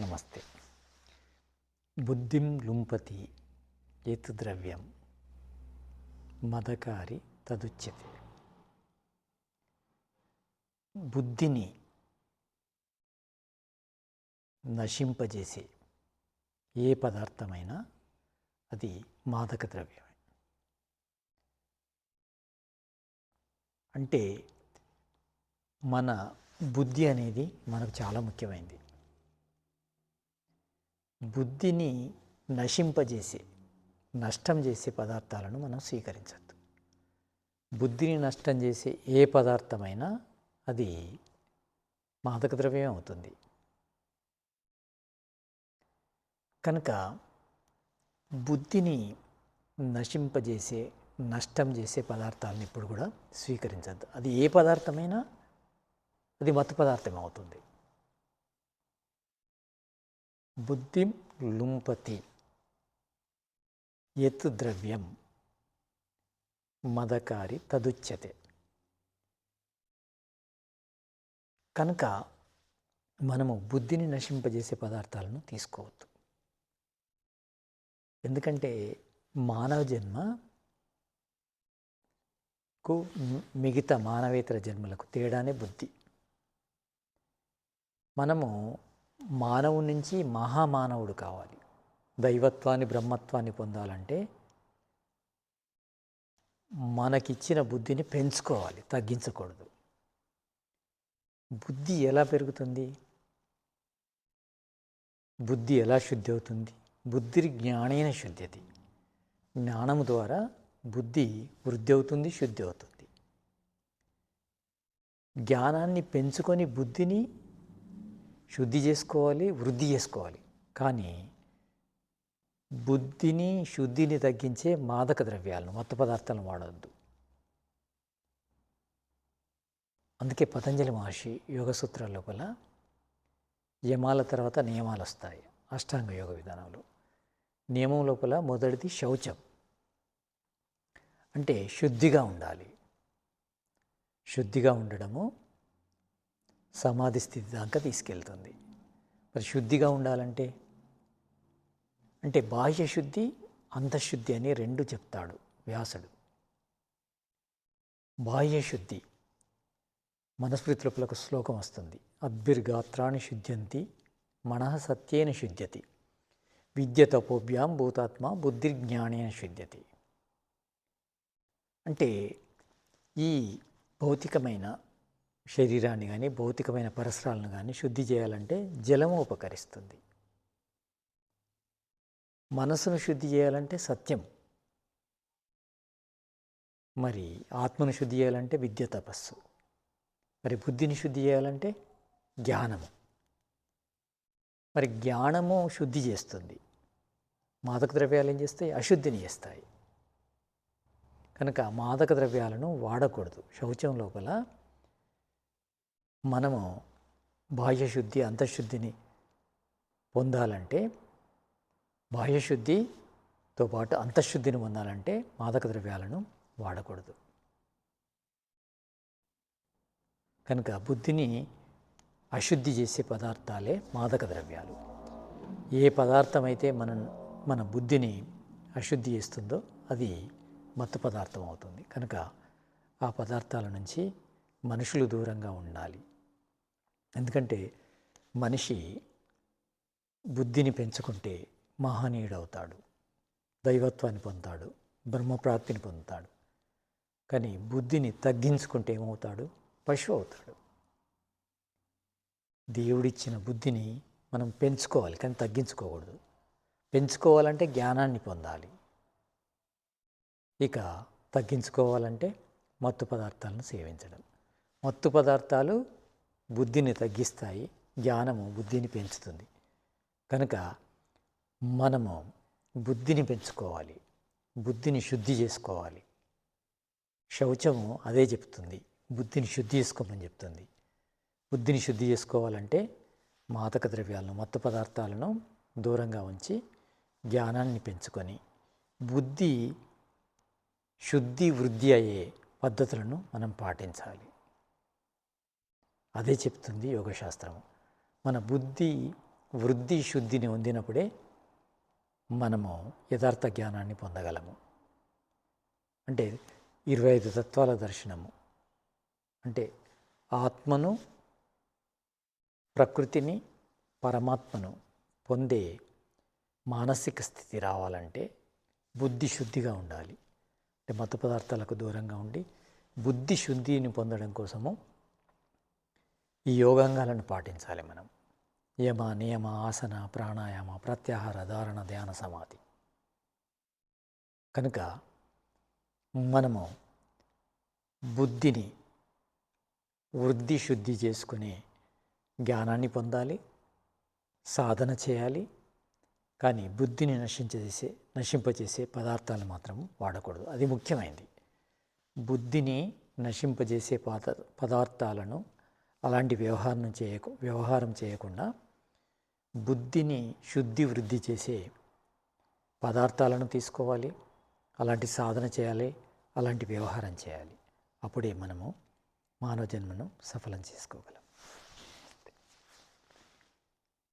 నమస్తే. బుద్ధిం లుంపతి ఎత్ ద్రవ్యం మదకారి తదుచ్యతే. బుద్ధిని నశింపజేసే ఏ పదార్థమైనా అది మాదక ద్రవ్యమే. అంటే మన బుద్ధి అనేది మనకు చాలా ముఖ్యమైనది బుద్ధిని నశింపజేసే నష్టం చేసే పదార్థాలను మనం స్వీకరించద్దు. బుద్ధిని నష్టం చేసే ఏ పదార్థమైనా అది మాదక ద్రవ్యం అవుతుంది. కనుక బుద్ధిని నశింపజేసే నష్టం చేసే పదార్థాలను ఇప్పుడు కూడా స్వీకరించద్దు. అది ఏ పదార్థమైనా అది మత్తు పదార్థం అవుతుంది. బుద్ధిం లుంపతి. ఎత్ ద్రవ్యం. మదకారి తదుచ్యతే. కనుక మనము బుద్ధిని నశింపజేసే పదార్థాలను తీసుకోవద్దు. ఎందుకంటే మానవ జన్మకు మిగతా మానవేతర జన్మలకు తేడానే బుద్ధి. మనము మానవుడి నుంచి మహామానవుడు కావాలి. దైవత్వాన్ని బ్రహ్మత్వాన్ని పొందాలంటే మనకిచ్చిన బుద్ధిని పెంచుకోవాలి తగ్గించకూడదు. బుద్ధి ఎలా పెరుగుతుంది? బుద్ధి ఎలా శుద్ధి అవుతుంది? బుద్ధి జ్ఞానైన శుద్ధ్యతి జ్ఞానము ద్వారా బుద్ధి వృద్ధి అవుతుంది శుద్ధి అవుతుంది. జ్ఞానాన్ని పెంచుకొని బుద్ధిని శుద్ధి చేసుకోవాలి వృద్ధి చేసుకోవాలి. కానీ బుద్ధిని శుద్ధిని తగ్గించే మాదక ద్రవ్యాలను మత్తు పదార్థాలను వాడవద్దు అందుకే పతంజలి మహర్షి యోగ సూత్రాల లోపల యమాల తర్వాత నియమాలు వస్తాయి. అష్టాంగ యోగ విధానంలో. నియమం లోపల మొదటిది శౌచం. అంటే శుద్ధిగా ఉండాలి. శుద్ధిగా ఉండడము సమాధి స్థితి దాకా తీసుకెళ్తుంది. మరి శుద్ధిగా ఉండాలంటే అంటే బాహ్య శుద్ధి అంతఃశుద్ధి అని రెండు చెప్తాడు వ్యాసుడు. బాహ్య శుద్ధి మనస్మృతి ఒక శ్లోకం వస్తుంది. అద్భిర్గాత్రాన్ని శుద్ధ్యంతి మనః సత్యేన శుద్ధ్యతి. విద్య తపోభ్యాం భూతాత్మ బుద్ధిర్జ్ఞానేన శుద్ధ్యతి. అంటే ఈ భౌతికమైన శరీరాన్ని కానీ భౌతికమైన పరిసరాలను కానీ శుద్ధి చేయాలంటే జలము ఉపకరిస్తుంది. మనసును శుద్ధి చేయాలంటే సత్యం. మరి ఆత్మను శుద్ధి చేయాలంటే విద్య తపస్సు. మరి బుద్ధిని శుద్ధి చేయాలంటే జ్ఞానము. మరి జ్ఞానము శుద్ధి చేస్తుంది. మాదక ద్రవ్యాలు ఏం చేస్తాయి? అశుద్ధిని చేస్తాయి. కనుక మాదక ద్రవ్యాలను వాడకూడదు. శౌచం లోపల మనము బాహ్యశుద్ధి అంతఃశుద్ధిని పొందాలంటే బాహ్యశుద్ధితో పాటు అంతఃశుద్ధిని పొందాలంటే మాదక ద్రవ్యాలను వాడకూడదు. కనుక బుద్ధిని అశుద్ధి చేసే పదార్థాలే మాదక ద్రవ్యాలు. ఏ పదార్థం అయితే మన మన బుద్ధిని అశుద్ధి చేస్తుందో అది మత్తు పదార్థం అవుతుంది. కనుక ఆ పదార్థాల నుంచి మనుషులు దూరంగా ఉండాలి. ఎందుకంటే మనిషి బుద్ధిని పెంచుకుంటే మహనీయుడు అవుతాడు దైవత్వాన్ని పొందుతాడు బ్రహ్మప్రాప్తిని పొందుతాడు. కానీ బుద్ధిని తగ్గించుకుంటే ఏమవుతాడు? పశువు అవుతాడు. దేవుడిచ్చిన బుద్ధిని మనం పెంచుకోవాలి కానీ తగ్గించుకోకూడదు. పెంచుకోవాలంటే జ్ఞానాన్ని పొందాలి. ఇక తగ్గించుకోవాలంటే మత్తు పదార్థాలను సేవించడం. మత్తు పదార్థాలు బుద్ధిని తగ్గిస్తాయి జ్ఞానము బుద్ధిని పెంచుతుంది. కనుక మనము బుద్ధిని పెంచుకోవాలి బుద్ధిని శుద్ధి చేసుకోవాలి. శౌచము అదే చెప్తుంది బుద్ధిని శుద్ధి చేసుకోమని చెప్తుంది. బుద్ధిని శుద్ధి చేసుకోవాలంటే మాదక ద్రవ్యాలను మత్తు పదార్థాలను దూరంగా ఉంచి జ్ఞానాన్ని పెంచుకొని బుద్ధి శుద్ధి వృద్ధి అయ్యే పద్ధతులను మనం పాటించాలి. అదే చెప్తుంది యోగశాస్త్రం. మన బుద్ధి వృద్ధి శుద్ధిని పొందినప్పుడే మనము యథార్థ జ్ఞానాన్ని పొందగలము. అంటే ఇరవై ఐదు తత్వాల దర్శనము. అంటే ఆత్మను ప్రకృతిని పరమాత్మను పొందే మానసిక స్థితి రావాలంటే బుద్ధి శుద్ధిగా ఉండాలి. అంటే మత పదార్థాలకు దూరంగా ఉండి బుద్ధి శుద్ధిని పొందడం కోసము ఈ యోగాంగాలను పాటించాలి మనం. యమ నియమ ఆసన ప్రాణాయామ ప్రత్యాహార ధారణ ధ్యాన సమాధి. కనుక మనము బుద్ధిని వృద్ధి శుద్ధి చేసుకునే జ్ఞానాన్ని పొందాలి సాధన చేయాలి కానీ బుద్ధిని నశించేసే నశింపజేసే పదార్థాలు మాత్రం వాడకూడదు. అది ముఖ్యమైనది బుద్ధిని నశింపజేసే పాత పదార్థాలను అలాంటి వ్యవహారం చేయకు వ్యవహారం చేయకుండా బుద్ధిని శుద్ధి వృద్ధి చేసే పదార్థాలను తీసుకోవాలి అలాంటి సాధన చేయాలి అలాంటి వ్యవహారం చేయాలి. అప్పుడే మనము మానవ జన్మను సఫలం చేసుకోగలం.